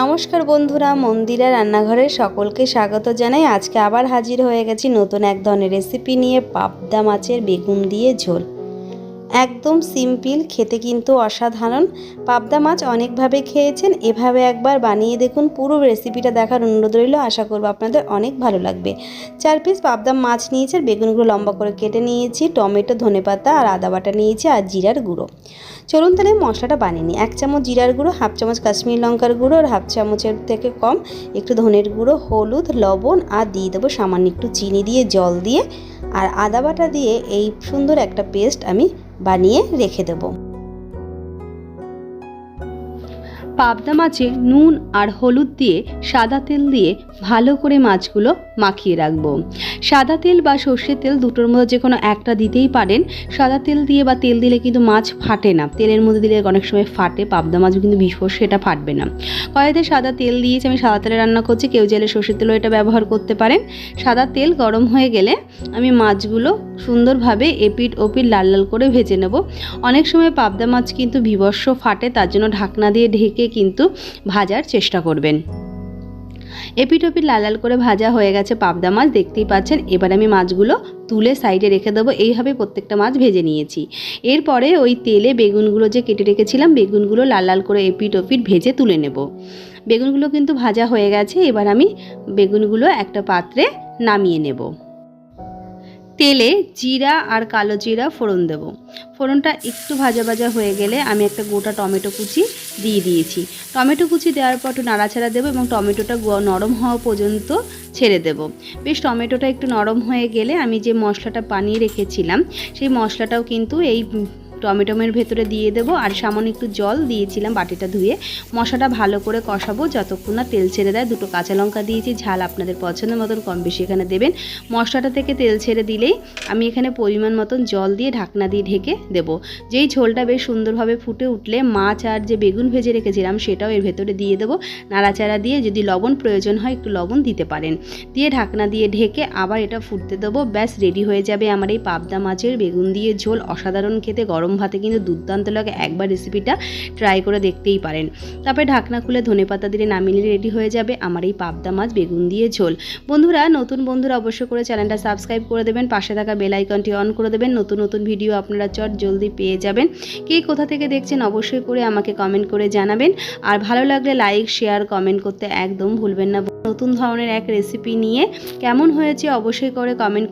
নমস্কার বন্ধুরা, মন্দিরা রান্নাঘরে সকলকে স্বাগত জানাই। আজকে আবার হাজির হয়ে গেছি নতুন এক ধরনের রেসিপি নিয়ে পাবদা মাছের বেগুন দিয়ে ঝোল। একদম সিম্পল, খেতে কিন্তু অসাধারণ। পাবদা মাছ অনেকভাবে খেয়েছেন, এভাবে একবার বানিয়ে দেখুন। পুরো রেসিপিটা দেখার অনুরোধ রইল, আশা করব আপনাদের অনেক ভালো লাগবে। চার পিস পাবদা মাছ নিয়েছি, আর বেগুনগুলো লম্বা করে কেটে নিয়েছি, টমেটো ধনেপাতা আর আদা বাটা নিয়েছি, আর জিরার গুঁড়ো। চলুন তাহলে মশলাটা বানিয়ে নিই। এক চামচ জিরার গুঁড়ো, হাফ চামচ কাশ্মীর লঙ্কার গুঁড়ো, আর হাফ চামচের থেকে কম একটু ধনের গুঁড়ো, হলুদ, লবণ, আর দিয়ে দেবো সামান্য একটু চিনি দিয়ে জল দিয়ে। আর আদা বাটা দিয়ে এই সুন্দর একটা পেস্ট আমি বানিয়ে রেখে দেবো। পাবদা মাছে নুন আর হলুদ দিয়ে সাদা তেল দিয়ে ভালো করে মাছগুলো মাখিয়ে রাখব। সাদা তেল বা সর্ষের তেল দুটোর মধ্যে যে কোনো একটা দিতেই পারেন। সাদা তেল দিয়ে বা তেল দিলে কিন্তু মাছ ফাটে না। তেলের মধ্যে দিলে অনেক সময় ফাটে, পাবদা মাছও কিন্তু বিস্ফোর সেটা ফাটবে না। কড়াইতে সাদা তেল দিয়েছি, আমি সাদা তেলে রান্না করছি, কেউ চাইলে সর্ষের তেলও এটা ব্যবহার করতে পারেন। সাদা তেল গরম হয়ে গেলে আমি মাছগুলো সুন্দরভাবে এপিট ওপিট লাল লাল করে ভেজে নেব। অনেক সময় পাবদা মাছ কিন্তু বিবর্ষ ফাটে, তার জন্য ঢাকনা দিয়ে ঢেকে কিন্তু ভাজার চেষ্টা করবেন। এপিটোপিট লাল লাল করে ভাজা হয়ে গেছে পাবদা মাছ, দেখতেই পাচ্ছেন। এবার আমি মাছগুলো তুলে সাইডে রেখে দেবো। এইভাবে প্রত্যেকটা মাছ ভেজে নিয়েছি। এরপরে ওই তেলে বেগুনগুলো যে কেটে রেখেছিলাম, বেগুনগুলো লাল লাল করে এপিট ওপিট ভেজে তুলে নেব। বেগুনগুলো কিন্তু ভাজা হয়ে গেছে। এবার আমি বেগুনগুলো একটা পাত্রে নামিয়ে নেব। তেলে জিরা আর কালো জিরা ফোড়ন দেব। ফোড়নটা একটু ভাজা ভাজা হয়ে গেলে আমি একটা গোটা টমেটো কুচি দিয়ে দিয়েছি। টমেটো কুচি দেওয়ার পর একটু নাড়াচাড়া দেবো এবং টমেটোটা নরম হওয়া পর্যন্ত ছেড়ে দেব। বেশ টমেটোটা একটু নরম হয়ে গেলে আমি যে মশলাটা বানিয়ে রেখেছিলাম, সেই মশলাটাও কিন্তু এই টমেটোমের ভেতরে দিয়ে দেবো আর সামান্য একটু জল দিয়েছিলাম বাটিটা ধুয়ে। মশাটা ভালো করে কষাবো, যতক্ষণ না তেল ছেড়ে দেয়। দুটো কাঁচা লঙ্কা দিয়েছি, ঝাল আপনাদের পছন্দের মতন কম বেশি এখানে দেবেন। মশলাটা থেকে তেল ছেড়ে দিলেই আমি এখানে পরিমাণ মতন জল দিয়ে ঢাকনা দিয়ে ঢেকে দেব। যেই ঝোলটা বেশ সুন্দরভাবে ফুটে উঠলে মাছ আর যে বেগুন ভেজে রেখেছিলাম সেটাও এর ভেতরে দিয়ে দেবো। নাড়াচাড়া দিয়ে যদি লবণ প্রয়োজন হয় একটু লবণ দিতে পারেন। দিয়ে ঢাকনা দিয়ে ঢেকে আবার এটা ফুটতে দেবো। ব্যাস, রেডি হয়ে যাবে আমার এই পাবদা মাছের বেগুন দিয়ে ঝোল। অসাধারণ খেতে, গরম ভাতে কিন্তু দুর্দান্ত লাগে। একবার রেসিপিটা ট্রাই করে দেখতেই পারেন। তারপরে ঢাকনা খুলে ধনেপাতা দিলে নামিয়ে রেডি হয়ে যাবে আমার এই পাবদা মাছ বেগুন দিয়ে ঝোল। বন্ধুরা, নতুন বন্ধুরা অবশ্যই করে চ্যানেলটা সাবস্ক্রাইব করে দেবেন। পাশে থাকা বেল আইকনটি অন করে দেবেন। নতুন নতুন ভিডিও আপনারা চট জলদি পেয়ে যাবেন। কে কোথা থেকে দেখছেন অবশ্যই করে আমাকে কমেন্ট করে জানাবেন। আর ভালো লাগলে লাইক শেয়ার কমেন্ট করতে একদম ভুলবেন না। নতুন ধরনের এক রেসিপি নিয়ে কেমন হয়েছে অবশ্যই করে কমেন্ট করে